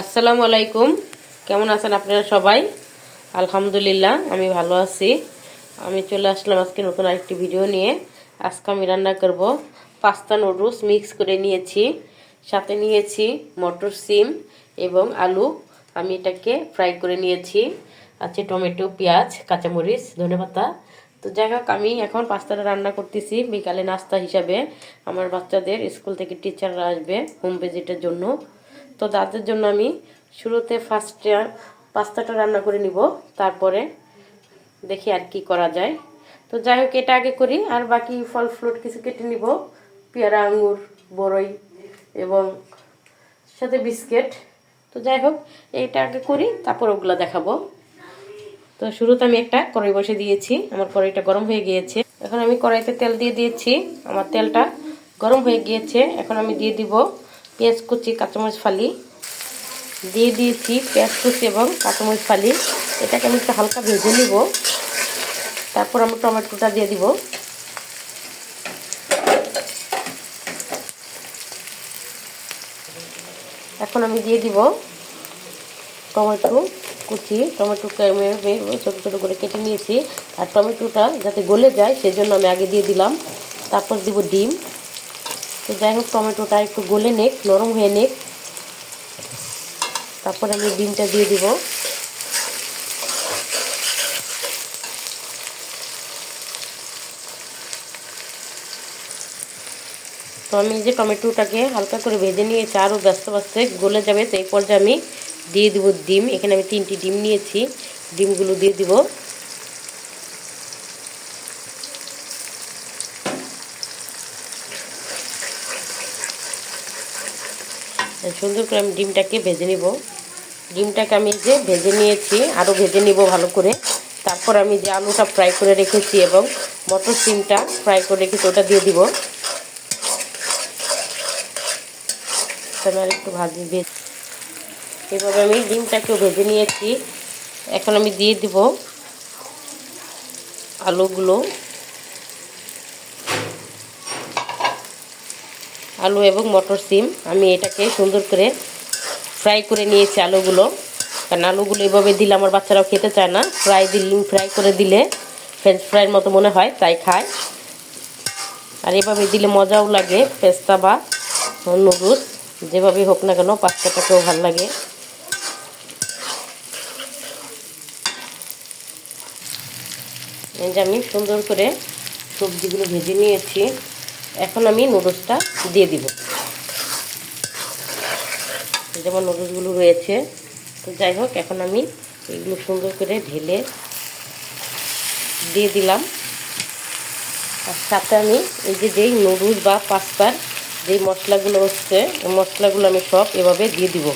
আসসালামু আলাইকুম। কেমন আছেন আপনারা সবাই? আলহামদুলিল্লাহ, আমি ভালো আছি। আমি চলে আসলাম আজকে নতুন আরেকটি ভিডিও নিয়ে। আজকে আমি রান্না করব পাস্তা নুডলস মিক্স করে নিয়েছি। সাথে নিয়েছি মটর সিম এবং আলু। আমি এটাকে ফ্রাই করে নিয়েছি। আছে টমেটো, পেঁয়াজ, কাঁচামরিচ ধনেপাতা তো যাই হোক, আমি এখন পাস্তাটা রান্না করতেছি বিকালে নাস্তা হিসাবে। আমার বাচ্চাদের স্কুল থেকে টিচাররা আসবে হোম ভিজিটের জন্য। তো তাদের জন্য আমি শুরুতে ফার্স্টে পাস্তাটা রান্না করে নিব, তারপরে দেখি আর কি করা যায়। তো যাই হোক, এটা আগে করি, আর বাকি ফল ফ্রুট কিছু কেটে নিব, পেয়ারা আঙুর বড়ই এবং সাথে বিস্কিট। তো যাই হোক এইটা আগে করি, তারপর ওগুলো দেখাবো। তো শুরুতে আমি একটা কড়াই বসে দিয়েছি, আমার কড়াইটা গরম হয়ে গিয়েছে। এখন আমি কড়াইতে তেল দিয়ে দিয়েছি, আমার তেলটা গরম হয়ে গিয়েছে, এখন আমি দিয়ে দিব পেঁয়াজ কুচি, কাঁচামরিচ ফালি। দিয়ে দিয়েছি পেঁয়াজ কুচি এবং কাঁচামরিচ ফালি। এটাকে আমি একটু হালকা ভেজে নিব। তারপর আমি টমেটোটা দিয়ে দিব। এখন আমি দিয়ে দিব টমেটো কুচি। টমেটোকে আমি ছোটো ছোটো করে কেটে নিয়েছি। আর টমেটোটা যাতে গলে যায়, সেজন্য আমি আগে দিয়ে দিলাম। তারপর দিব ডিম। তো যাই হোক, টমেটোটা একটু গলে নেক, নরম হয়ে নেক। তারপরে আমি ডিমটা দিয়ে দিব। তো আমি যে টমেটোটাকে হালকা করে ভেজে নিয়েছি, আরও ব্যস্ত ব্যস্ত গলে যাবে, তো এই পর্যায়ে আমি দিয়ে দিব ডিম। এখানে আমি তিনটি ডিম নিয়েছি, ডিমগুলো দিয়ে দিব। সুন্দর করে আমি ডিমটাকে ভেজে নিব। ডিমটাকে আমি যে ভেজে নিয়েছি আরও ভেজে নিব ভালো করে। তারপর আমি যে আলুটা ফ্রাই করে রেখেছি এবং মটর সিমটা ফ্রাই করে রেখেছি, ওটা দিয়ে দিব। আর একটু ভাজি ভেজ এভাবে আমি ডিমটাকেও ভেজে নিয়েছি। এখন আমি দিয়ে দিব আলুগুলো। আলু এবং মটর সিম। আমি এটাকে সুন্দর করে ফ্রাই করে নিয়েছি আলুগুলো। কারণ আলুগুলো এভাবে দিলে আমার বাচ্চারাও খেতে চায় না। ফ্রাই দিল ফ্রাই করে দিলে ফ্রেঞ্চ ফ্রাইয়ের মতো মনে হয়, তাই খায়। আর এভাবে দিলে মজাও লাগে, পেস্তা বা নুডলস, যেভাবে হোক না কেন পাস্তাটাকেও ভালো লাগে। এই যে আমি সুন্দর করে সবজিগুলো ভেজে নিয়েছি। এখন আমি নুডলসটা দিয়ে দিব। যেমন নুডলসগুলো রয়েছে। তো যাই হোক, এখন আমি এগুলো সুন্দর করে ঢেলে দিয়ে দিলাম। আর সাথে আমি এই যে যেই নুডলস বা পাস্তার যেই মশলাগুলো হচ্ছে ওই মশলাগুলো আমি সব এভাবে দিয়ে দিব।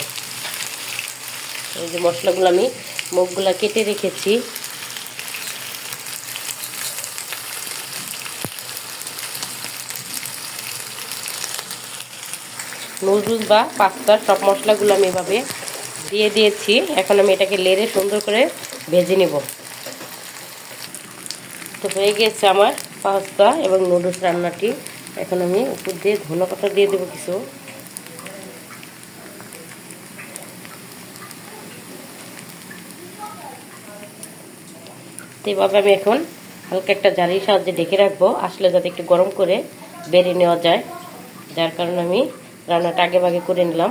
এই যে মশলাগুলো আমি মুখগুলো কেটে রেখেছি। নুডলস বা পাস্তার সব মশলাগুলো আমি এভাবে দিয়ে দিয়েছি। এখন আমি এটাকে লেড়ে সুন্দর করে ভেজে নেব। তো হয়ে গিয়েছে আমার পাস্তা এবং নুডলস রান্নাটি। এখন আমি উপর দিয়ে ধনে পাতা দিয়ে দেবো কিছু। এভাবে আমি এখন হালকা একটা জারির সাহায্যে ঢেকে রাখব। আসলে যাতে একটু গরম করে বেড়ে নেওয়া যায়। যার কারণে আমি রান্নাটা আগে ভাগে করে নিলাম।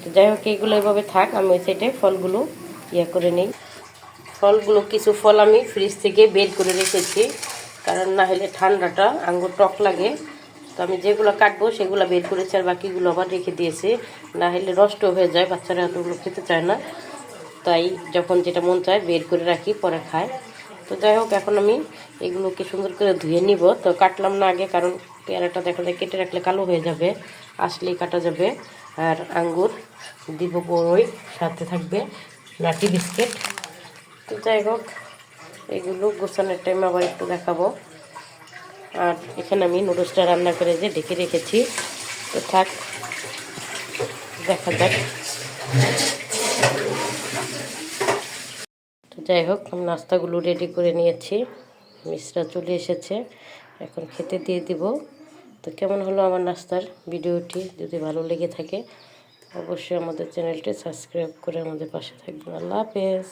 তো যাই হোক, এইগুলো এভাবে থাক, আমি ওই সাইডে ফলগুলো ইয়ে করে নিই। ফলগুলো, কিছু ফল আমি ফ্রিজ থেকে বের করে রেখেছি, কারণ না হলে ঠান্ডাটা, আঙ্গুর টক লাগে। তো আমি যেগুলো কাটবো, সেগুলো বের করেছি, আর বাকিগুলো আবার রেখে দিয়েছি। না হলে নষ্ট হয়ে যায়, বাচ্চারা এতগুলো খেতে চায় না। তাই যখন যেটা মন চায়, বের করে রাখি, পরে খায়। তো যাই হোক, এখন আমি এগুলোকে সুন্দর করে ধুয়ে নিব। তো কাটলাম না আগে, কারণ পেয়ারাটা দেখলে কেটে রাখলে কালো হয়ে যাবে, আসলেই কাটা যাবে। আর আঙ্গুর দিব বড়ই, সাথে থাকবে নাটি বিস্কিট। তো যাই হোক, এগুলো গোছানোর টাইম আবার একটু দেখাবো। আর এখানে আমি নুডলসটা রান্না করে যে ডেকে রেখেছি। তো থাক, দেখা যাক। তো যাই হোক, আমি নাস্তাগুলো রেডি করে নিয়েছি। মিশ্রা চলে এসেছে। এখন খেতে দিয়ে দিব। তো কেমন হলো আমার নাস্তার ভিডিওটি? যদি ভালো লেগে থাকে, অবশ্যই আমাদের চ্যানেলটি সাবস্ক্রাইব করে আমাদের পাশে থাকবেন। আল্লাহ হাফেজ।